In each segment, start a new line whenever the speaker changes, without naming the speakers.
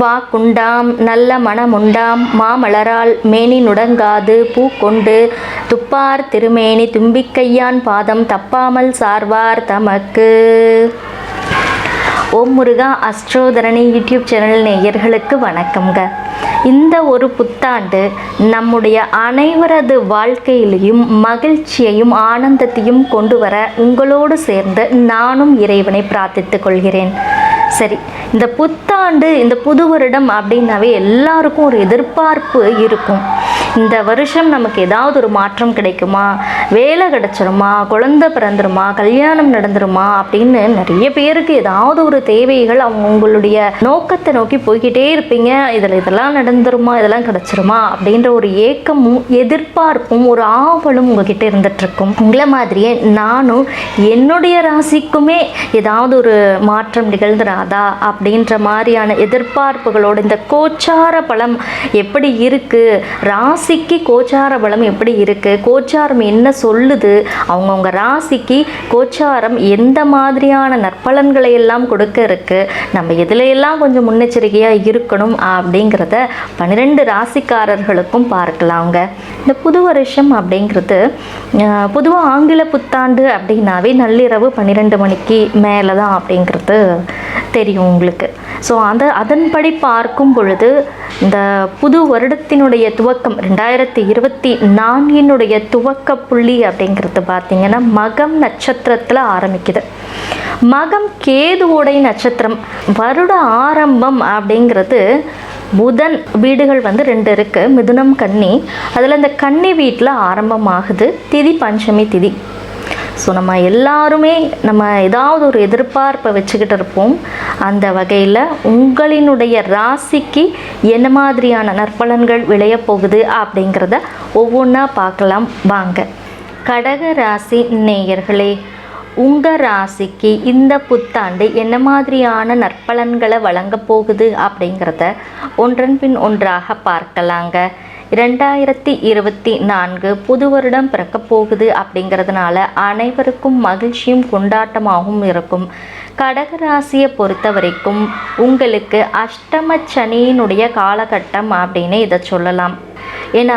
வா குண்டாம் நல்ல மனமுண்டாம் மாமலரால் மேனி நுடங்காது பூ கொண்டு துப்பார் திருமேனி தும்பிக்கையான் பாதம் தப்பாமல் சார்வார் தமக்கு. ஓம் முருகா அஸ்ட்ரோதரணி யூடியூப் சேனல் நேயர்களுக்கு வணக்கம்ங்க. இந்த ஒரு புத்தாண்டு நம்முடைய அனைவரது வாழ்க்கையிலையும் மகிழ்ச்சியையும் ஆனந்தத்தையும் கொண்டு வர உங்களோடு சேர்ந்து நானும் இறைவனை பிரார்த்தித்துக் கொள்கிறேன். சரி இந்த புத்தாண்டு இந்த புது வருடம் அப்படின்னாவே எல்லாருக்கும் ஒரு எதிர்பார்ப்பு இருக்கும். இந்த வருஷம் நமக்கு ஏதாவது ஒரு மாற்றம் கிடைக்குமா? வேலை கிடைச்சிருமா? குழந்தை பிறந்துருமா? கல்யாணம் நடந்துருமா? அப்படின்னு நிறைய பேருக்கு ஏதாவது ஒரு தேவைகள் அவங்க உங்களுடைய நோக்கத்தை நோக்கி போய்கிட்டே இருப்பீங்க. இதில் இதெல்லாம் நடந்துருமா? இதெல்லாம் கிடைச்சிருமா? அப்படின்ற ஒரு ஏக்கமும் எதிர்பார்ப்பும் ஒரு ஆவலும் உங்ககிட்ட இருந்துட்டுருக்கும் உங்களை மாதிரியே நானும் என்னுடைய ராசிக்குமே ஏதாவது ஒரு மாற்றம் நிகழ்ந்துராதா அப்படின்ற மாதிரியான எதிர்பார்ப்புகளோடு இந்த கோச்சார பலம் எப்படி இருக்குது ராசிக்கு கோச்சார பலம் எப்படி இருக்குது கோச்சாரம் என்ன சொல்லுது? அவங்கவுங்க ராசிக்கு கோச்சாரம் எந்த மாதிரியான நற்பலன்களை எல்லாம் கொடுக்க இருக்கு? நம்ம எதுல எல்லாம் கொஞ்சம் முன்னெச்சரிக்கையாக இருக்கணும் அப்படிங்கிறத பன்னிரெண்டு ராசிக்காரர்களுக்கும் பார்க்கலாங்க. இந்த புது வருஷம் அப்படிங்கிறது பொதுவாக ஆங்கில புத்தாண்டு அப்படின்னாவே நள்ளிரவு பன்னிரெண்டு மணிக்கு மேலே தான் அப்படிங்கிறது தெரியும் உங்களுக்கு. ஸோ அந்த அதன்படி பார்க்கும் பொழுது இந்த புது வருடத்தினுடைய துவக்கம் ரெண்டாயிரத்தி இருபத்தி நான்கினுடைய துவக்க புள்ளி அப்படிங்கிறது பார்த்திங்கன்னா மகம் நட்சத்திரத்தில் ஆரம்பிக்குது. மகம் கேதுவோடைய நட்சத்திரம் வருட ஆரம்பம் அப்படிங்கிறது புதன் வீடுகள் வந்து ரெண்டு இருக்குது மிதுனம் கன்னி. அதில் இந்த கன்னி வீட்டில் ஆரம்பமாகுது திதி பஞ்சமி திதி. ஸோ நம்ம எல்லாருமே நம்ம ஏதாவது ஒரு எதிர்பார்ப்பை வச்சுக்கிட்டு இருப்போம். அந்த வகையில் உங்களினுடைய ராசிக்கு என்ன மாதிரியான நற்பலன்கள் விளையப்போகுது அப்படிங்கிறத ஒவ்வொன்றா பார்க்கலாம். வாங்க. கடக ராசி நேயர்களே உங்கள் ராசிக்கு இந்த புத்தாண்டு என்ன மாதிரியான நற்பலன்களை வழங்கப் போகுது அப்படிங்கிறத ஒன்றன் பின் ஒன்றாக பார்க்கலாங்க. இரண்டாயிரத்தி இருபத்தி நான்கு புது வருடம் பிறக்கப் போகுது அப்படிங்கிறதுனால அனைவருக்கும் மகிழ்ச்சியும் கொண்டாட்டமாகவும் இருக்கும். கடகராசியை பொறுத்த வரைக்கும் உங்களுக்கு அஷ்டம சனியினுடைய காலகட்டம் அப்படின்னு இதை சொல்லலாம். ஏன்னா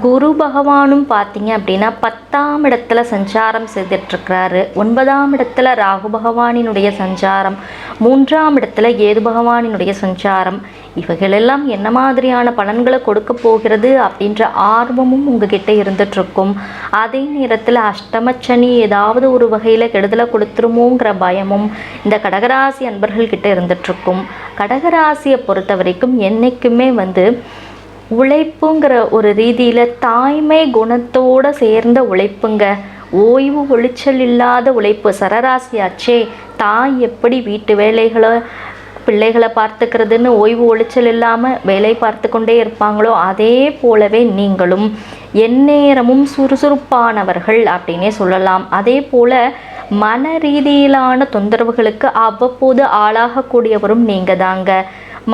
குரு பகவானும் பார்த்தீங்க அப்படின்னா பத்தாம் இடத்துல சஞ்சாரம் செய்துட்ருக்கிறாரு ஒன்பதாம் இடத்துல ராகு பகவானினுடைய சஞ்சாரம். மூன்றாம் இடத்துல ஏது பகவானினுடைய சஞ்சாரம். இவைகளெல்லாம் என்ன மாதிரியான பலன்களை கொடுக்க போகிறது அப்படின்ற ஆர்வமும் உங்ககிட்ட இருந்துகிட்ருக்கும் அதே நேரத்தில் அஷ்டமச்சனி ஏதாவது ஒரு வகையில் கெடுதலை கொடுத்துருமோங்கிற பயமும் இந்த கடகராசி அன்பர்கள்கிட்ட இருந்துகிட்ருக்கும் கடகராசியை பொறுத்த வரைக்கும் என்றைக்குமே வந்து உழைப்புங்கிற ஒரு ரீதியில் தாய்மை குணத்தோடு சேர்ந்த உழைப்புங்க. ஓய்வு ஒளிச்சல் இல்லாத உழைப்பு. சரராசியாச்சே தாய் எப்படி வீட்டு வேலைகளை பிள்ளைகளை பார்த்துக்கிறதுன்னு ஓய்வு ஒளிச்சல் இல்லாமல் வேலை பார்த்து கொண்டே இருப்பாங்களோ அதே போலவே நீங்களும். எந்நேரமும் சுறுசுறுப்பானவர்கள் அப்படின்னே சொல்லலாம். அதே போல் மன ரீதியிலான தொந்தரவுகளுக்கு அவ்வப்போது ஆளாகக்கூடியவரும் நீங்கள் தாங்க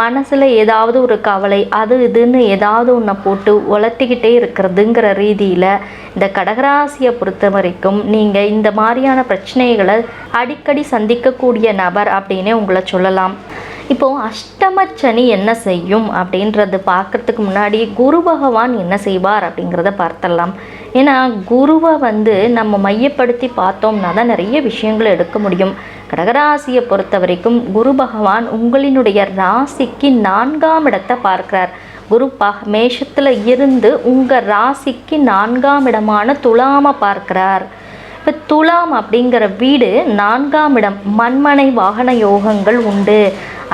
மனசில் ஏதாவது ஒரு கவலை அது இதுன்னு ஏதாவது ஒன்றை போட்டு உலர்த்திக்கிட்டே இருக்கிறதுங்கிற ரீதியில் இந்த கடகராசியை பொறுத்த வரைக்கும் நீங்கள் இந்த மாதிரியான பிரச்சனைகளை அடிக்கடி சந்திக்கக்கூடிய நபர் அப்படின்னே உங்களை சொல்லலாம். இப்போது அஷ்டமச்சனி என்ன செய்யும் அப்படின்றது பார்க்கறதுக்கு முன்னாடி குரு பகவான் என்ன செய்வார் அப்படிங்கிறத பார்த்தலாம் ஏன்னா குருவை வந்து நம்ம மையப்படுத்தி பார்த்தோம்னா தான் நிறைய விஷயங்களை எடுக்க முடியும். கடகராசியை பொறுத்த வரைக்கும் குரு பகவான் உங்களினுடைய ராசிக்கு நான்காம் இடத்தை பார்க்கிறார். குரு ப மேஷத்தில் இருந்து உங்கள் ராசிக்கு நான்காம் இடமான துலாமை பார்க்கிறார். இப்போ துலாம் அப்படிங்கிற வீடு நான்காம் இடம் மண்மனை வாகன யோகங்கள் உண்டு.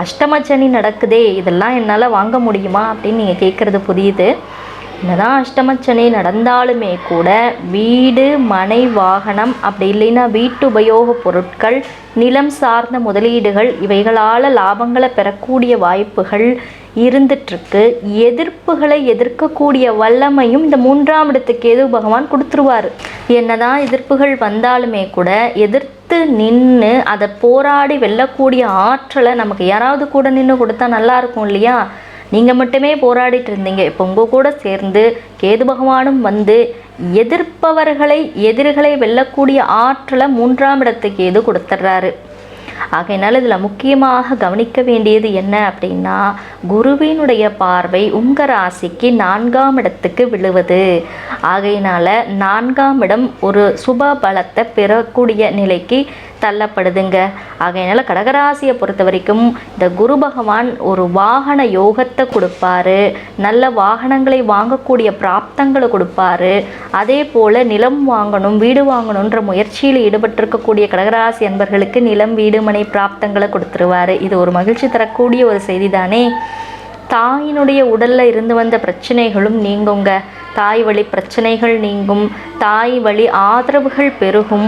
அஷ்டமச்சனி நடக்குதே இதெல்லாம் என்னால் வாங்க முடியுமா அப்படின்னு நீங்கள் கேட்குறது புரியுது. என்னதான் அஷ்டமச்சனை நடந்தாலுமே கூட வீடு மனை வாகனம் அப்படி இல்லைன்னா வீட்டு உபயோக பொருட்கள் நிலம் சார்ந்த முதலீடுகள் இவைகளால் லாபங்களை பெறக்கூடிய வாய்ப்புகள் இருந்துட்டுருக்கு. எதிர்ப்புகளை எதிர்க்கக்கூடிய வல்லமையும் இந்த மூன்றாம் இடத்துக்கு எது பகவான் கொடுத்துருவார். என்னதான் எதிர்ப்புகள் வந்தாலுமே கூட எதிர்த்து நின்று அதை போராடி வெல்லக்கூடிய ஆற்றலை நமக்கு யாராவது கூட நின்று கொடுத்தா நல்லா இருக்கும் இல்லையா? நீங்கள் மட்டுமே போராடிட்டு இருந்தீங்க. இப்போ உங்கள் கூட சேர்ந்து கேது பகவானும் வந்து எதிர்ப்பவர்களை எதிரிகளை வெல்லக்கூடிய ஆற்றலை மூன்றாம் இடத்துக்கு எது கொடுத்துட்றாரு ஆகையினால இதில் முக்கியமாக கவனிக்க வேண்டியது என்ன அப்படின்னா குருவினுடைய பார்வை உங்கள் ராசிக்கு நான்காம் இடத்துக்கு விழுவது. ஆகையினால நான்காம் இடம் ஒரு சுப பலத்தை பெறக்கூடிய நிலைக்கு தள்ளப்படுதுங்க. ஆகையினால கடகராசியை பொறுத்த வரைக்கும் இந்த குரு பகவான் ஒரு வாகன யோகத்தை கொடுப்பாரு. நல்ல வாகனங்களை வாங்கக்கூடிய பிராப்தங்களை கொடுப்பாரு. அதே போல் நிலம் வாங்கணும் வீடு வாங்கணுன்ற முயற்சியில் ஈடுபட்டிருக்கக்கூடிய கடகராசி அன்பர்களுக்கு நிலம் வீடு மனை பிராப்தங்களை கொடுத்துருவாரு. இது ஒரு மகிழ்ச்சி தரக்கூடிய ஒரு செய்தி தானே தாயினுடைய உடல்ல இருந்து வந்த பிரச்சனைகளும் நீங்குங்க. தாய் வழி பிரச்சனைகள் நீங்கும் தாய் வழி ஆதரவுகள் பெருகும்.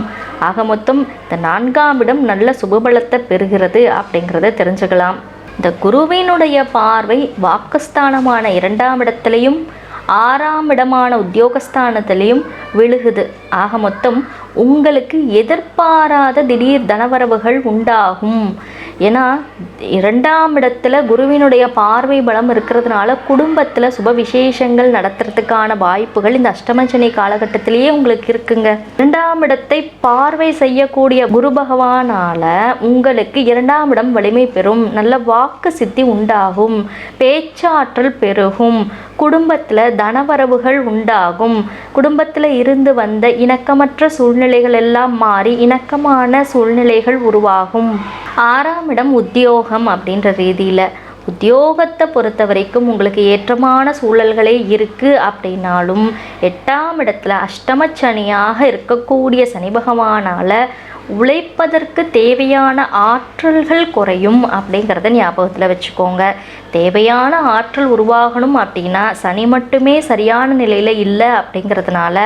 ஆக மொத்தம் இந்த நான்காம் இடம் நல்ல சுபபலத்தை பெறுகிறது அப்படிங்கிறத தெரிஞ்சுக்கலாம். இந்த குருவினுடைய பார்வை வாக்குஸ்தானமான இரண்டாம் இடத்துலையும் ஆறாம் இடமான உத்தியோகஸ்தானத்திலையும் விழுகுது. ஆக மொத்தம் உங்களுக்கு எதிர்பாராத திடீர் தனவரவுகள் உண்டாகும். ஏன்னா இரண்டாம் இடத்துல குருவினுடைய பார்வை பலம் இருக்கிறதுனால குடும்பத்தில் சுப விசேஷங்கள் நடத்துறதுக்கான வாய்ப்புகள் இந்த அஷ்டமச்சனி காலகட்டத்திலேயே உங்களுக்கு இருக்குங்க. இரண்டாம் இடத்தை பார்வை செய்யக்கூடிய குரு பகவானால உங்களுக்கு இரண்டாம் இடம் வலிமை பெறும். நல்ல வாக்கு சித்தி உண்டாகும். பேச்சாற்றல் பெருகும். குடும்பத்தில் தனவரவுகள் உண்டாகும். குடும்பத்தில் இருந்து வந்த இணக்கமற்ற சூழ்நிலைகள் எல்லாம் மாறி இணக்கமான சூழ்நிலைகள் உருவாகும். ஆறாம் இடம் உத்தியோகம் அப்படின்ற ரீதியில் உத்தியோகத்தை பொறுத்த வரைக்கும் உங்களுக்கு ஏற்றமான சூழல்களே இருக்குது அப்படின்னாலும் எட்டாம் இடத்துல அஷ்டமச்சனியாக இருக்கக்கூடிய சனி பகவானால் உழைப்பதற்கு தேவையான ஆற்றல்கள் குறையும் அப்படிங்கிறத ஞாபகத்தில் வச்சுக்கோங்க. தேவையான ஆற்றல் உருவாகணும் அப்படின்னா சனி மட்டுமே சரியான நிலையில் இல்லை அப்படிங்கிறதுனால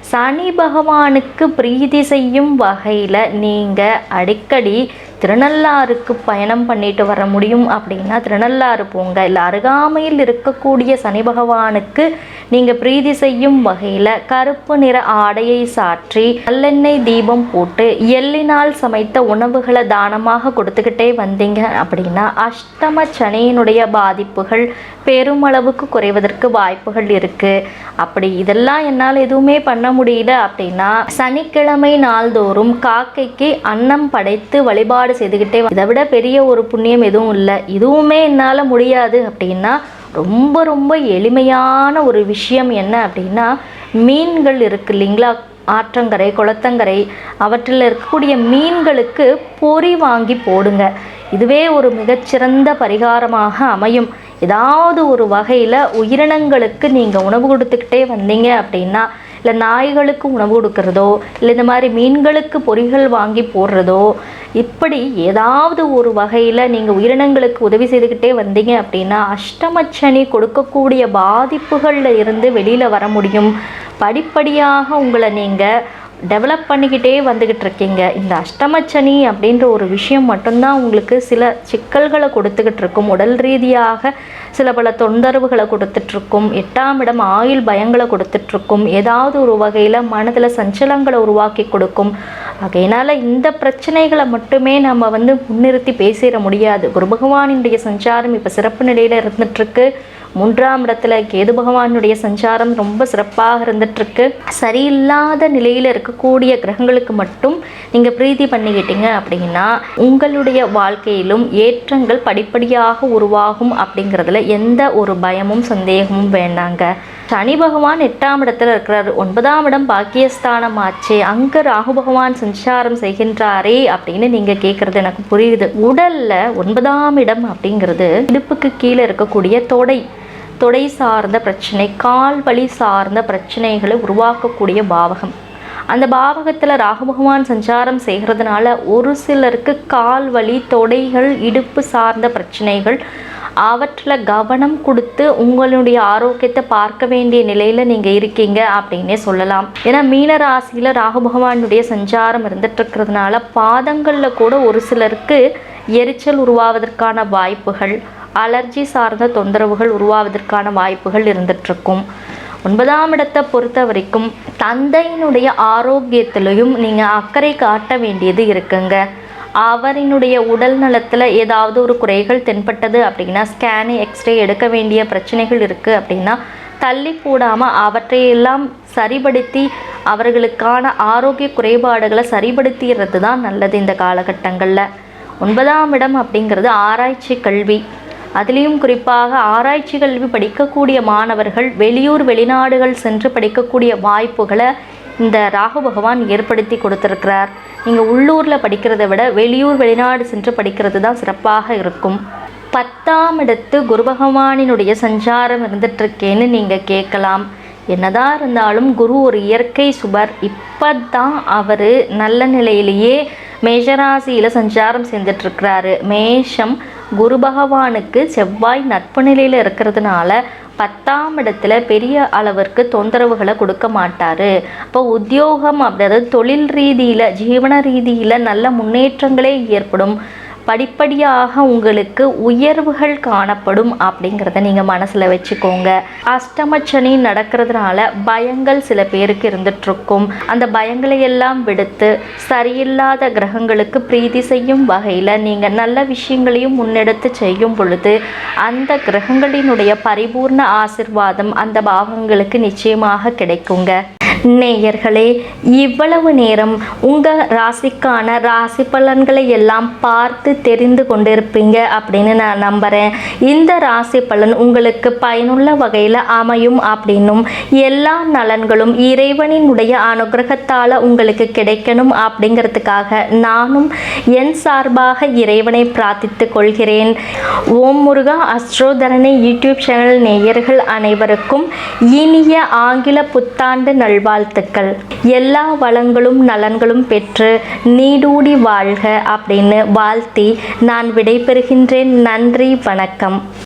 சனி பகவானுக்கு பிரீதி செய்யும் வகையில் நீங்கள் அடிக்கடி திருநள்ளாறுக்கு பயணம் பண்ணிட்டு வர முடியும் அப்படின்னா திருநள்ளாறு போங்க. இல்லை அருகாமையில் இருக்கக்கூடிய சனி பகவானுக்கு நீங்கள் பிரீதி செய்யும் வகையில் கருப்பு நிற ஆடையை சாற்றி நல்லெண்ணெய் தீபம் போட்டு எள்ளினால் சமைத்த உணவுகளை தானமாக கொடுத்துக்கிட்டே வந்தீங்க அப்படின்னா அஷ்டம சனியினுடைய பாதிப்புகள் பெருமளவுக்கு குறைவதற்கு வாய்ப்புகள் இருக்குது அப்படி இதெல்லாம் என்னால் எதுவுமே பண்ண முடியல அப்படின்னா சனிக்கிழமை நாள்தோறும் காக்கைக்கு அன்னம் படைத்து வழிபாடு செய்துக்கிட்டே இதை விட பெரிய ஒரு புண்ணியம் எதுவும் இல்லை. இதுவுமே என்னால் முடியாது அப்படின்னா ரொம்ப ரொம்ப எளிமையான ஒரு விஷயம் என்ன அப்படின்னா மீன்கள் இருக்கு இல்லைங்களா? ஆற்றங்கரை குளத்தங்கரை அவற்றில் இருக்கக்கூடிய மீன்களுக்கு பொறி வாங்கி போடுங்க. இதுவே ஒரு மிகச்சிறந்த பரிகாரமாக அமையும். ஏதாவது ஒரு வகையில் உயிரினங்களுக்கு நீங்கள் உணவு கொடுத்துக்கிட்டே வந்தீங்க அப்படின்னா இல்லை நாய்களுக்கு உணவு கொடுக்கறதோ இல்லை இந்த மாதிரி மீன்களுக்கு பொறிகள் வாங்கி போடுறதோ இப்படி ஏதாவது ஒரு வகையில் நீங்கள் உயிரினங்களுக்கு உதவி செய்துக்கிட்டே வந்தீங்க அப்படின்னா அஷ்டமச்சனி கொடுக்கக்கூடிய பாதிப்புகளில் இருந்து வெளியில் வர முடியும். படிப்படியாக உங்களை நீங்கள் டெவலப் பண்ணிக்கிட்டே வந்துக்கிட்டு இருக்கீங்க. இந்த அஷ்டமச்சனி அப்படின்ற ஒரு விஷயம் மட்டும்தான் உங்களுக்கு சில சிக்கல்களை கொடுத்துக்கிட்டு இருக்கும். உடல் ரீதியாக சில பல தொந்தரவுகளை கொடுத்துட்ருக்கும். எட்டாம் இடம் ஆயுள் பயங்களை கொடுத்துட்ருக்கும். ஏதாவது ஒரு வகையில் மனதில் சஞ்சலங்களை உருவாக்கி கொடுக்கும். ஆகையினால் இந்த பிரச்சனைகளை மட்டுமே நம்ம வந்து முன்னிறுத்தி பேசிட முடியாது. குரு பகவானினுடைய சஞ்சாரம் இப்போ சிறப்பு நிலையில் இருந்துகிட்ருக்கு மூன்றாம் இடத்துல கேது பகவானுடைய சஞ்சாரம் ரொம்ப சிறப்பாக இருந்துகிட்ருக்கு சரியில்லாத நிலையில் இருக்கக்கூடிய கிரகங்களுக்கு மட்டும் நீங்கள் பிரீதி பண்ணிக்கிட்டீங்க அப்படின்னா உங்களுடைய வாழ்க்கையிலும் ஏற்றங்கள் படிப்படியாக உருவாகும் அப்படிங்கிறதுல எந்த ஒரு பயமும் சந்தேகமும் வேண்டாங்க. சனி பகவான் எட்டாம் இடத்துல இருக்கிறார். ஒன்பதாம் இடம் பாக்கியஸ்தானம் ஆச்சே அங்கே ராகு பகவான் சஞ்சாரம் செய்கின்றாரே அப்படின்னு நீங்கள் கேட்குறது எனக்கு புரியுது. உடலில் ஒன்பதாம் இடம் அப்படிங்கிறது இடுப்புக்கு கீழே இருக்கக்கூடிய தொடை. தொடை சார்ந்த பிரச்சனை கால் வலி சார்ந்த பிரச்சனைகளை உருவாக்கக்கூடிய பாவகம். அந்த பாவகத்தில் ராகு பகவான் சஞ்சாரம் செய்கிறதுனால ஒரு சிலருக்கு கால் வலி தொடைகள் இடுப்பு சார்ந்த பிரச்சனைகள் அவற்றில் கவனம் கொடுத்து உங்களுடைய ஆரோக்கியத்தை பார்க்க வேண்டிய நிலையில் நீங்கள் இருக்கீங்க அப்படின்னே சொல்லலாம். ஏன்னா மீன ராசியில் ராகு பகவானுடைய சஞ்சாரம் இருந்துட்டு இருக்கிறதுனால பாதங்களில் கூட ஒரு சிலருக்கு எரிச்சல் உருவாவதற்கான வாய்ப்புகள் அலர்ஜி சார்ந்த தொந்தரவுகள் உருவாவதற்கான வாய்ப்புகள் இருந்துகிட்ருக்கும் ஒன்பதாம் இடத்தை பொறுத்த வரைக்கும் தந்தையினுடைய ஆரோக்கியத்திலையும் நீங்கள் அக்கறை காட்ட வேண்டியது இருக்குங்க. அவரினுடைய உடல் நலத்தில் ஏதாவது ஒரு குறைகள் தென்பட்டது அப்படின்னா ஸ்கேனு எக்ஸ்ரே எடுக்க வேண்டிய பிரச்சனைகள் இருக்குது அப்படின்னா தள்ளி போடாமல் அவற்றையெல்லாம் சரிபடுத்தி அவர்களுக்கான ஆரோக்கிய குறைபாடுகளை சரிபடுத்திடுறது தான் நல்லது இந்த காலகட்டங்களில். ஒன்பதாம் இடம் அப்படிங்கிறது ஆராய்ச்சி கல்வி. அதுலேயும் குறிப்பாக ஆராய்ச்சி கல்வி படிக்கக்கூடிய மாணவர்கள் வெளியூர் வெளிநாடுகள் சென்று படிக்கக்கூடிய வாய்ப்புகளை இந்த ராகு பகவான் ஏற்படுத்தி கொடுத்துருக்கிறார். நீங்கள் உள்ளூரில் படிக்கிறதை விட வெளியூர் வெளிநாடு சென்று படிக்கிறது தான் சிறப்பாக இருக்கும். பத்தாம் இடத்து குரு பகவானினுடைய சஞ்சாரம் இருந்துட்டுருக்கேன்னு நீங்கள் கேட்கலாம். என்னதான் இருந்தாலும் குரு ஒரு இயற்கை சுபர். இப்போ தான் அவர் நல்ல நிலையிலேயே மேஷராசியில் சஞ்சாரம் செஞ்சிட்ருக்கிறாரு மேஷம் குரு பகவானுக்கு செவ்வாய் நட்பு நிலையில் இருக்கிறதுனால பத்தாம் இடத்துல பெரிய அளவிற்கு தொந்தரவுகளை கொடுக்க மாட்டார். அப்போ உத்தியோகம் அப்படின்றது தொழில் ரீதியில் ஜீவன ரீதியில் நல்ல முன்னேற்றங்களே ஏற்படும். படிப்படியாக உங்களுக்கு உயர்வுகள் காணப்படும் அப்படிங்கிறத நீங்கள் மனசில் வச்சுக்கோங்க. அஷ்டமச்சனி நடக்கிறதுனால பயங்கள் சில பேருக்கு இருந்துகிட்ருக்கும் அந்த பயங்களை எல்லாம் விடுத்து சரியில்லாத கிரகங்களுக்கு பிரீதி செய்யும் வகையில் நீங்கள் நல்ல விஷயங்களையும் முன்னெடுத்து செய்யும் பொழுது அந்த கிரகங்களினுடைய பரிபூர்ண ஆசிர்வாதம் அந்த பாவங்களுக்கு நிச்சயமாக கிடைக்குங்க. நேயர்களே இவ்வளவு நேரம் உங்கள் ராசிக்கான ராசி பலன்களை எல்லாம் பார்த்து தெரிந்து கொண்டிருப்பீங்க அப்படின்னு நான் நம்புகிறேன் இந்த ராசி பலன் உங்களுக்கு பயனுள்ள வகையில் அமையும் அப்படின்னும் எல்லா நலன்களும் இறைவனினுடைய அனுகிரகத்தால் உங்களுக்கு கிடைக்கணும் அப்படிங்கிறதுக்காக நானும் என் சார்பாக இறைவனை பிரார்த்தித்து கொள்கிறேன். ஓம் முருகா அஸ்ட்ரோதரணி யூடியூப் சேனல் நேயர்கள் அனைவருக்கும் இனிய ஆங்கில புத்தாண்டு நல்வாழ்த்துக்கள் எல்லா வளங்களும் நலன்களும் பெற்று நீடூடி வாழ்க அப்படின்னு வாழ்த்தி நான் விடைபெறுகின்றேன். நன்றி வணக்கம்.